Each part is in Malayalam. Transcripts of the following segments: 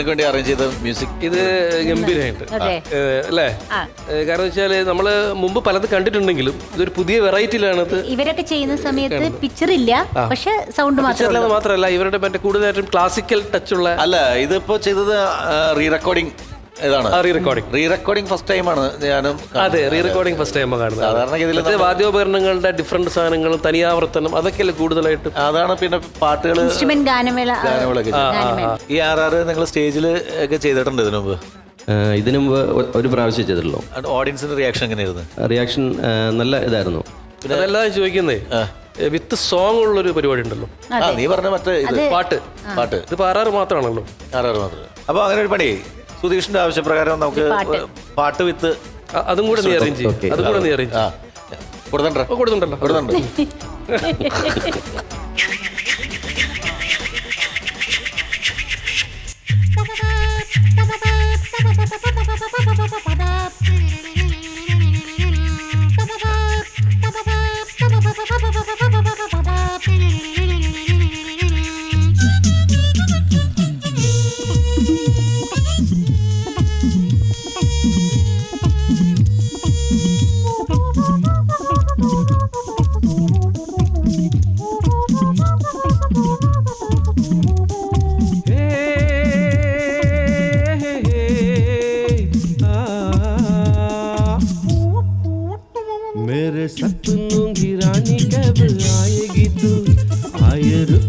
നിനക്ക് വേണ്ടി അറേഞ്ച് ചെയ്ത മ്യൂസിക് ഇത് ഗംഭീരമായിട്ട്. അല്ലേ? കാരണം വെച്ചാൽ നമ്മൾ മുമ്പ് പലത് കണ്ടിട്ടുണ്ടെങ്കിലും ഇതൊരു പുതിയ വെറൈറ്റിയിലാണ് ഇത് ഇവരൊക്കെ ചെയ്യുന്ന സമയത്ത് പിക്ചർ ഇല്ല പക്ഷെ സൗണ്ട് മാത്രമേ പിക്ചറിലത് ഉള്ളൂ. മാത്രമല്ല ഇവരുടെ മറ്റേ കൂടുതലായിട്ടും ക്ലാസിക്കൽ ടച്ച് ഉള്ള അല്ല ഇതിപ്പോ ചെയ്തത് റീ റെക്കോർഡിംഗ് ഇതാണ്. Re recording re recording first ടൈമാണ് ഞാനും അതെ റീ റെക്കോർഡിംഗ് ഫസ്റ്റ് ടൈം കാണുന്നത്. സാധാരണഗതിയിൽ മറ്റേ വാദ്യോപകരണങ്ങളുടെ ഡിഫറെന്റ് സാധനങ്ങളും തനിയാവർത്തനം അതൊക്കെയല്ലേ കൂടുതലായിട്ട്? അതാണ് പിന്നെ പാട്ടുകൾ ഇൻസ്ട്രുമെന്റ് ഗാനമേള ഈ ആർ ആർ നിങ്ങൾ സ്റ്റേജിൽ ഒക്കെ ചെയ്തിട്ടുണ്ട് ഇതിനു മുമ്പ്? ഇതിനു മുമ്പ് ഒരു പ്രാവശ്യം ചെയ്തിട്ടുള്ളൂ. ഓഡിയൻസിന്റെ റിയാക്ഷൻ എങ്ങനെയായിരുന്നു? റിയാക്ഷൻ നല്ല ഇതായിരുന്നു. അതെല്ലാം ചോദിക്കുന്നേ വിത്ത് സോങ് ഉള്ളൊരു പരിപാടി ഉണ്ടല്ലോ. ആ നീ പറഞ്ഞ മറ്റേ പാട്ട്. പാട്ട്. ഇത് ആറാറ് മാത്രമാണല്ലോ. ആർ മാത്രം. അപ്പൊ അങ്ങനെ ഒരു പണി. സുധീഷിന്റെ ആവശ്യപ്രകാരം നമുക്ക് പാട്ട്. വിത്ത് അതും കൂടെ നീ അറേഞ്ച് ചെയ്യും. അതും കൂടെ നീ അറേഞ്ച് ആ കൊടുത്തുണ്ടല്ലോ കൊടുത്തുണ്ടല്ലോ ஆயிரு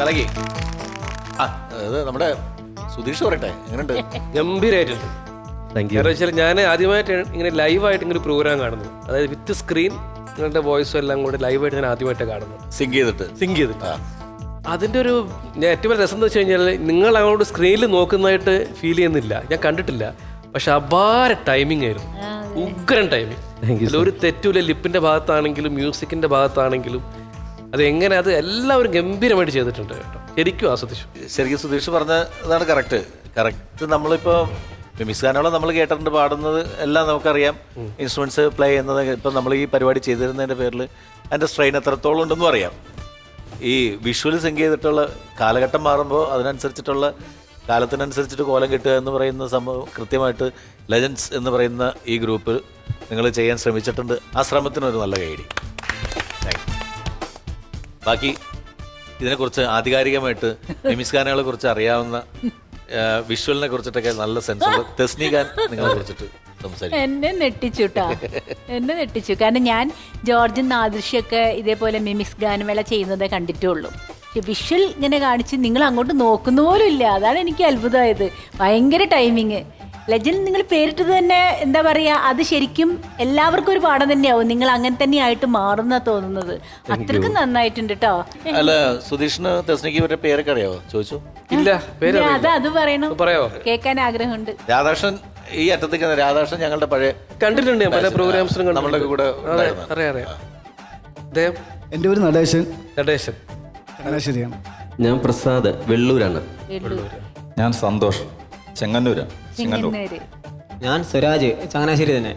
കലകി ആ നമ്മുടെ സുധീഷ് പറയട്ടെ എങ്ങനെയുണ്ട്? ഗംഭീരമായിട്ടുണ്ട് താങ്ക് യു കാരണം വെച്ചാൽ ഞാൻ ആദ്യമായിട്ട് ഇങ്ങനെ ലൈവായിട്ട് ഇങ്ങനെ ഒരു പ്രോഗ്രാം കാണുന്നു. അതായത് വിത്ത് സ്ക്രീൻ നിങ്ങളുടെ വോയിസും എല്ലാം കൂടി ലൈവായിട്ട് ഞാൻ ആദ്യമായിട്ട് കാണുന്നു. സിങ്ക് ചെയ്തിട്ട്. സിങ്ക് ചെയ്തിട്ട്. അതിന്റെ ഒരു ഞാൻ ഏറ്റവും വലിയ രസം എന്ന് വെച്ച് കഴിഞ്ഞാൽ നിങ്ങൾ അങ്ങോട്ട് സ്ക്രീനിൽ നോക്കുന്നതായിട്ട് ഫീൽ ചെയ്യുന്നില്ല. ഞാൻ കണ്ടിട്ടില്ല. പക്ഷെ അപാര ടൈമിംഗ് ആയിരുന്നു. ഉഗ്രൻ ടൈമിംഗ് ഒരു തെറ്റുമില്ല ലിപ്പിന്റെ ഭാഗത്താണെങ്കിലും മ്യൂസിക്കിന്റെ ഭാഗത്താണെങ്കിലും അത് എങ്ങനെ? അത് എല്ലാവരും ഗംഭീരമായിട്ട് ചെയ്തിട്ടുണ്ട് കേട്ടോ. ശരിക്കും ആസ്വദിച്ചു ശരിക്കും സുധീഷ് പറഞ്ഞതാണ് കറക്റ്റ് കറക്റ്റ് നമ്മളിപ്പോ മിസ് ഗാനോളം നമ്മൾ കേട്ടിട്ടുണ്ട് പാടുന്നത് എല്ലാം നമുക്കറിയാം. ഇൻസ്ട്രുമെന്റ്സ് പ്ലേ ചെയ്യുന്നത് ഇപ്പം നമ്മൾ ഈ പരിപാടി ചെയ്തിരുന്നതിന്റെ പേരിൽ അതിന്റെ സ്ട്രെയിൻ എത്രത്തോളം ഉണ്ടെന്നും അറിയാം. ഈ വിഷ്വൽ സിങ്ക് ചെയ്തിട്ടുള്ള കാലഘട്ടം മാറുമ്പോൾ അതിനനുസരിച്ചിട്ടുള്ള കാലത്തിനനുസരിച്ചിട്ട് കോലം കിട്ടുക എന്ന് പറയുന്ന സംഭവം കൃത്യമായിട്ട് ലെജൻസ് എന്ന് പറയുന്ന ഈ ഗ്രൂപ്പ് നിങ്ങൾ ചെയ്യാൻ ശ്രമിച്ചിട്ടുണ്ട്. ആ ശ്രമത്തിനൊരു നല്ല കൈഡി ബാക്കി ഇതിനെക്കുറിച്ച് ആധികാരികമായിട്ട് മിമിസ് ഖാനുകളെ കുറിച്ച് അറിയാവുന്ന വിഷ്വലിനെ കുറിച്ചിട്ടൊക്കെ നല്ല സെൻസ് ഉള്ള നിങ്ങളെ കുറിച്ചിട്ട് എന്നെ നെട്ടിച്ചുട്ടാ എന്നെ നെട്ടിച്ചു കാരണം ഞാൻ ജോർജും നാദൃശ്യൊക്കെ ഇതേപോലെ മിമിക്സ് ഗാനമേള ചെയ്യുന്നതേ കണ്ടിട്ടുള്ളൂ. വിഷ്വൽ ഇങ്ങനെ കാണിച്ച് നിങ്ങൾ അങ്ങോട്ട് നോക്കുന്ന പോലും ഇല്ല അതാണ് എനിക്ക് അത്ഭുതമായത്. ഭയങ്കര ടൈമിങ് ലെജൻഡ് നിങ്ങൾ പേരിട്ടത് തന്നെ എന്താ പറയാ അത് ശരിക്കും എല്ലാവർക്കും ഒരു പാഠം തന്നെയാവും. നിങ്ങൾ അങ്ങനെ തന്നെയായിട്ട് മാറുന്ന തോന്നുന്നത്. അത്രക്കും നന്നായിട്ടുണ്ട് കേട്ടോ അല്ല സുധീഷിന് തെസ്നിക്ക് ഇവരുടെ പേരൊക്കെ അറിയാവോ? ചോദിച്ചു. ഇല്ല അത് അത് പറയണം? പറയാവോ? കേൾക്കാൻ ആഗ്രഹമുണ്ട്. രാധാകൃഷ്ണൻ ഈ അറ്റത്തേക്ക് രാധാകൃഷ്ണൻ ഞങ്ങളുടെ പഴയ കണ്ടിട്ടുണ്ട് ഞാൻ പല പ്രോഗ്രാംസിലും നമ്മളുടെ കൂടെ. അറിയാം അറിയാം. അദ്ദേഹം? എന്റെ പേര് നടേശൻ. നടേശൻ. ചങ്ങനാശ്ശേരിയാണ് ഞാൻ പ്രസാദ് വെള്ളൂരാണ്. ഞാൻ സന്തോഷ് ചെങ്ങന്നൂരാണ്. ഞാൻ സ്വരാജ് ചങ്ങനാശ്ശേരി തന്നെ.